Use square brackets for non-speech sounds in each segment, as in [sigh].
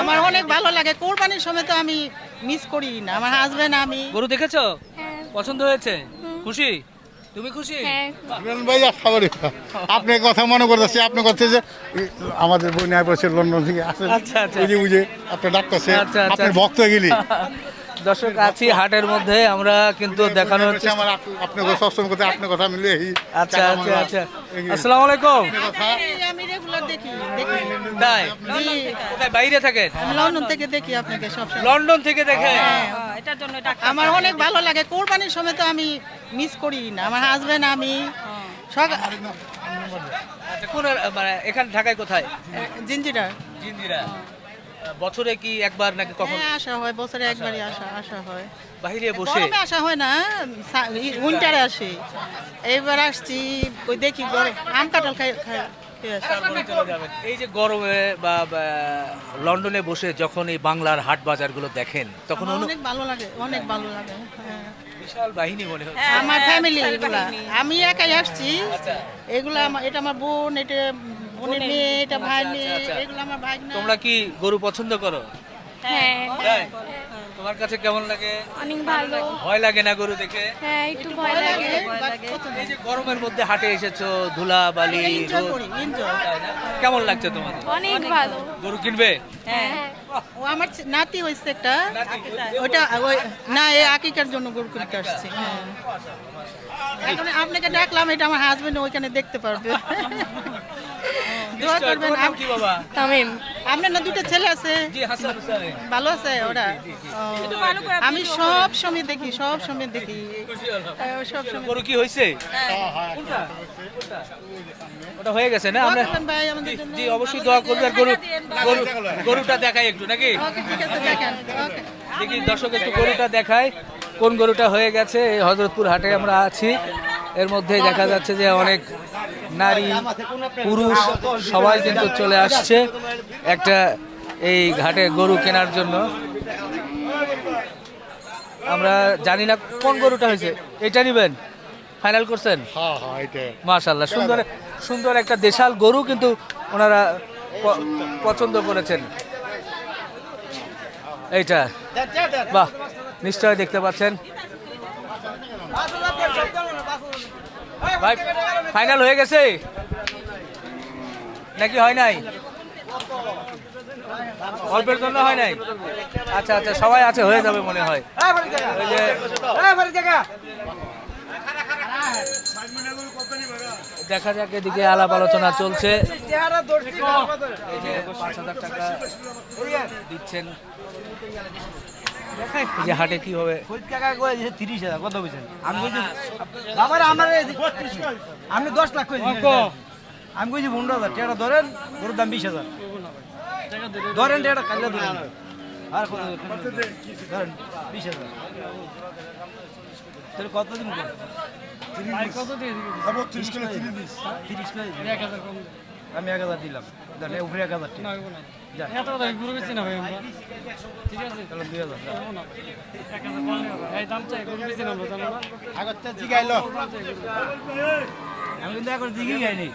আমার অনেক ভালো লাগে। কোরবানির সময় তো আমি মিস করি না। আমার হাজবেন্ড আমি। গরু দেখেছ? হ্যাঁ। পছন্দ হয়েছে? খুশি? তুমি খুশি? হ্যাঁ। ভাই খাবারই আপনার কথা মনে করতেছে আপনি কথা যে আমাদের বই নাই বসে লন্ডন থেকে আসেন আচ্ছা, আচ্ছা। বুঝে বুঝে আপনি ডাকতেছে আচ্ছা, আচ্ছা। আপনার ভক্ত গেলি। দর্শক আছি হাটের মধ্যে। আমরা কিন্তু দেখানো হচ্ছে আমার আপ- আপনার সবসময় কথা আপনার কথা মিলে আচ্ছা আচ্ছা আচ্ছা। আসসালামু আলাইকুম। এই দেখি দেখি। তাই? কোথায় বাইরে থাকেন? আমি লন্ডন থেকে দেখি আপনাকে সবসময় লন্ডন থেকে দেখে আমার অনেক ভালো লাগে। কোরবানির সময় তো আমি মিস করি না। আমার হাজবেন্ড আমি। আচ্ছা কোন মানে এখানে ঢাকায় কোথায়? জিঞ্জিরা। জিন্দিরা বছরে কি একবার নাকি কখন? হ্যাঁ আসা হয়। বছরে একবারই আসা আসা হয়। বাইরে বসে? গরমে আসা হয় না উইন্টারে আসি। এইবার আসছি ওই দেখি গরম আম কাঁঠাল খাই খাই। যাবেন। এই যে গরমে বা লন্ডনে বসে যখন এই বাংলার হাট বাজারগুলো দেখেন তখন অনেক ভালো লাগে অনেক ভালো লাগে হ্যাঁ। বিশাল বাহিনী মনে হচ্ছে আমার ফ্যামিলি এগুলা আমি একাই আসছি আচ্ছা। এগুলা আমার এটা আমার বোন এটা বোনের মেয়ে এটা ভাই মেয়ে আচ্ছা, আচ্ছা। এগুলো আমার ভাই তোমরা কি গরু পছন্দ করো হ্যাঁ? তোমার কাছে কেমন লাগে? অনেক ভালো। ভয় লাগে না গরু দেখে? হ্যাঁ একটু ভয় লাগে। এই যে গরমের মধ্যে হাটে এসেছ ধুলা বালি না? কেমন লাগছে তোমাদের অনেক ভালো। গরু কিনবে? হ্যাঁ। ও আমার নাতি হয়েছে একটা। ওইটা ওই না এই আকিকার জন্য গরু কিনতে আসছি। হ্যাঁ। এখন আপনাকে ডাকলাম এটা আমার হাজবেন্ড ওইখানে দেখতে পারবে। [laughs] দোয়া করবেন তোমার কি বাবা? তামিম। আপনার না দুটো ছেলে আছে। ভালো আছে ওরা? আমি সব সময় দেখি সব সময় দেখি। সব সময় গরু কি হয়েছে? কোনটা? কোনটা? ওটা হয়ে গেছে না? আমরা। জি অবশ্যই দোয়া করবে আর গরু গরু গরুটা দেখাই একটু নাকি? ওকে ঠিক আছে দেখেন। ওকে। দেখি দর্শক একটু গরুটা দেখায় কোন গরুটা হয়ে গেছে? এই হজরতপুর হাটে আমরা আছি। এর মধ্যেই দেখা যাচ্ছে যে অনেক নারী পুরুষ সবাই কিন্তু চলে আসছে একটা এই ঘাটে গরু কেনার জন্য। আমরা জানি না কোন গরুটা হয়েছে। এটা নিবেন? ফাইনাল করছেন? হ্যাঁ হ্যাঁ মাশাল্লাহ সুন্দর সুন্দর একটা দেশাল গরু কিন্তু ওনারা প- পছন্দ করেছেন। এইটা। বাহ নিশ্চয় দেখতে পাচ্ছেন। ভাই ফাইনাল হয়ে গেছে? নাকি হয় নাই? অল্পের জন্য হয় নাই? আচ্ছা আচ্ছা সবাই আছে হয়ে যাবে মনে হয়। দেখা যাক এদিকে আলাপ আলোচনা চলছে। এই যে পাঁচ হাজার টাকা দিচ্ছেন। যে হাটে কি হবে তিরিশ হাজার কত বলছেন? আমি বলছি বাবার আমার আপনি দশ লাখ আমি কইছি পনেরো হাজার টাকা ধরেন গরুর দাম বিশ হাজার। ধরেন টাকা ধরেন আর কত ধরেন বিশ হাজার। তাহলে কত দিন তিরিশ। করে তিরিশ। করে আমি এক হাজার দিলাম। উপরে এক হাজার টাকা। তাহলে দুই হাজার আগরটা জিগাইল। আমি কিন্তু এখন জিগি গাইনি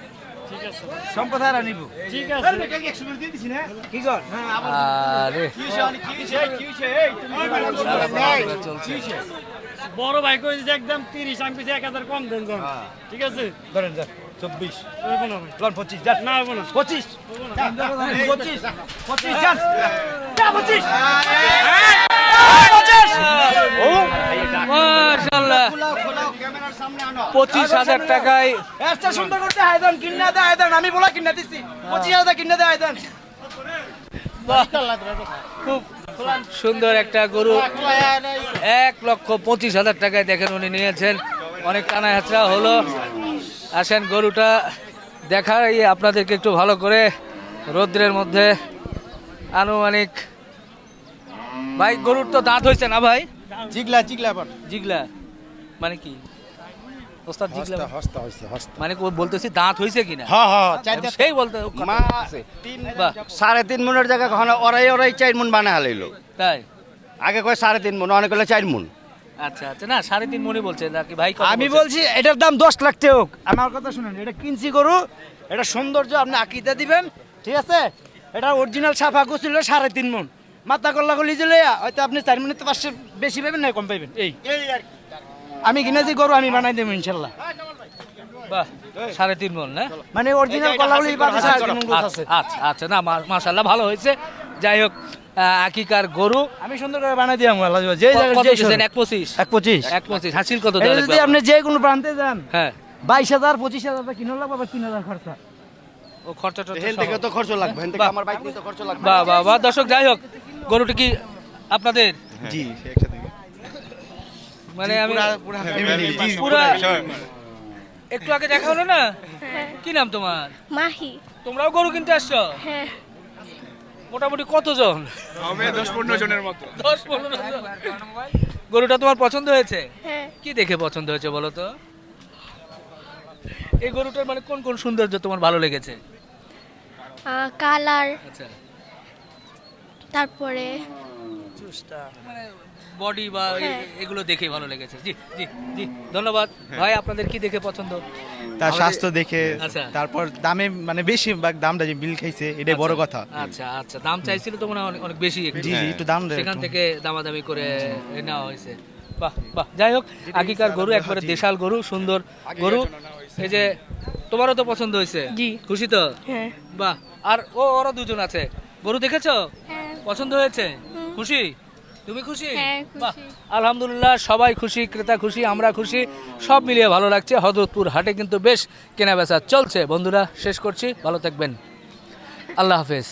সম্পদ নিব। ঠিক আছে। কি কর? আরে। বড় ভাই কই যে একদম তিরিশ আমি কইছি এক হাজার কম দেন ঠিক আছে? ধরেন। চব্বিশ। পঁচিশ যান না পঁচিশ। পঁচিশ। পঁচিশ যান পঁচিশ। পঁচিশ হাজার টাকায় সুন্দর করতে দে আমি বলা দিছি। পঁচিশ হাজার দে খুব সুন্দর একটা গরু। এক লক্ষ পঁচিশ হাজার টাকায় দেখেন উনি নিয়েছেন। অনেক টানা হাতরা হলো। আসেন গরুটা দেখাই আপনাদেরকে একটু ভালো করে রৌদ্রের মধ্যে আনুমানিক। ভাই গরুর তো দাঁত হয়েছে না ভাই? জিগলা জিগলা জিগলা? মানে কি? ওস্তাদ জিগলা হস্তা হস্তা হস্তা। মানে ও বলতেছি দাঁত হয়েছে কিনা? হ্যাঁ হ্যাঁ সেই বলতে মা সাড়ে তিন মনের জায়গা কখনো ওরাই ওরাই চার মন বানা হালাইলো। তাই? আগে কয় সাড়ে তিন মন অনেক হলে চার মন। আচ্ছা আচ্ছা। না সাড়ে তিন মনে বলছে নাকি ভাই আমি বলছি? এটার দাম দশ লাখ হোক আমার কথা শুনেন এটা কিনছি গরু এটা সৌন্দর্য আপনি আকিতে দিবেন ঠিক আছে? এটা অরিজিনাল সাফা গোছিল সাড়ে তিন মন। মাথা কল্লা গলি দিলে হয়তো আপনি চার মিনিট পাঁচশো বেশি পাবেন না কম পাবেন এই। আমি কিনেছি গরু আমি বানাই দেবো ইনশাল্লাহ। বাহ সাড়ে তিন মন না? মানে অরিজিনাল কল্লা মন আছে। আচ্ছা আচ্ছা। না মাশাল্লাহ ভালো হয়েছে। যাই হোক আকিকার গরু। আমি সুন্দর করে বানাই দিলাম আল্লাহ যে জায়গায়। এক পঁচিশ এক পঁচিশ এক পঁচিশ। হাসিল কত যদি আপনি যে কোনো প্রান্তে যান হ্যাঁ। বাইশ হাজার পঁচিশ হাজার টাকা কিনে লাগবে আবার তিন হাজার খরচা। ও থেকে তো খরচ লাগবে থেকে আমার বাইক খরচ লাগবে। বাহ বাহ বাহ। দর্শক যাই হোক গরুটি কি আপনাদের? জি একসাথে। মানে আমি ফ্যামিলি পুরা একটু আগে দেখা হলো না? কি নাম তোমার? মাহি। তোমরাও গরু কিনতে আসছো? হ্যাঁ। মোটামুটি কতজন? হবে দশ পনেরো জনের মতো। দশ পনেরো জন। গরুটা তোমার পছন্দ হয়েছে? হ্যাঁ। কি দেখে পছন্দ হয়েছে বলো তো? এই গরুটার মানে কোন কোন সৌন্দর্য তোমার ভালো লেগেছে? কালার। আচ্ছা। তারপরে মানে বডি বা হ্যাঁ। এগুলো দেখে ভালো লেগেছে। জি জি জি ধন্যবাদ। ভাই আপনাদের কি দেখে পছন্দ? তার স্বাস্থ্য দেখে আচ্ছা। তারপর দামে মানে বেশি দামটা যে বিল খাইছে এটাই বড় কথা। আচ্ছা আচ্ছা। দাম চাইছিল তো মনে হয় অনেক- বেশি একটু। জি জি একটু দাম দেয় সেখান থেকে দামাদামি করে নেওয়া হয়েছে। বাহ বাহ। যাই হোক আগিকার গরু একবারে দেশাল গরু সুন্দর গরু। এই যে তোমারও তো পছন্দ হয়েছে। খুশি তো? হ্যাঁ। বাহ। আর ও ওরা দুজন আছে। গরু দেখেছ? হ্যাঁ। পছন্দ হয়েছে? খুশি? তুমি খুশি? হ্যাঁ, বাহ। আলহামদুলিল্লাহ সবাই খুশি ক্রেতা খুশি আমরা খুশি সব মিলিয়ে ভালো লাগছে। হজরতপুর হাটে কিন্তু বেশ কেনাবেচা চলছে। বন্ধুরা শেষ করছি। ভালো থাকবেন। আল্লাহ হাফেজ।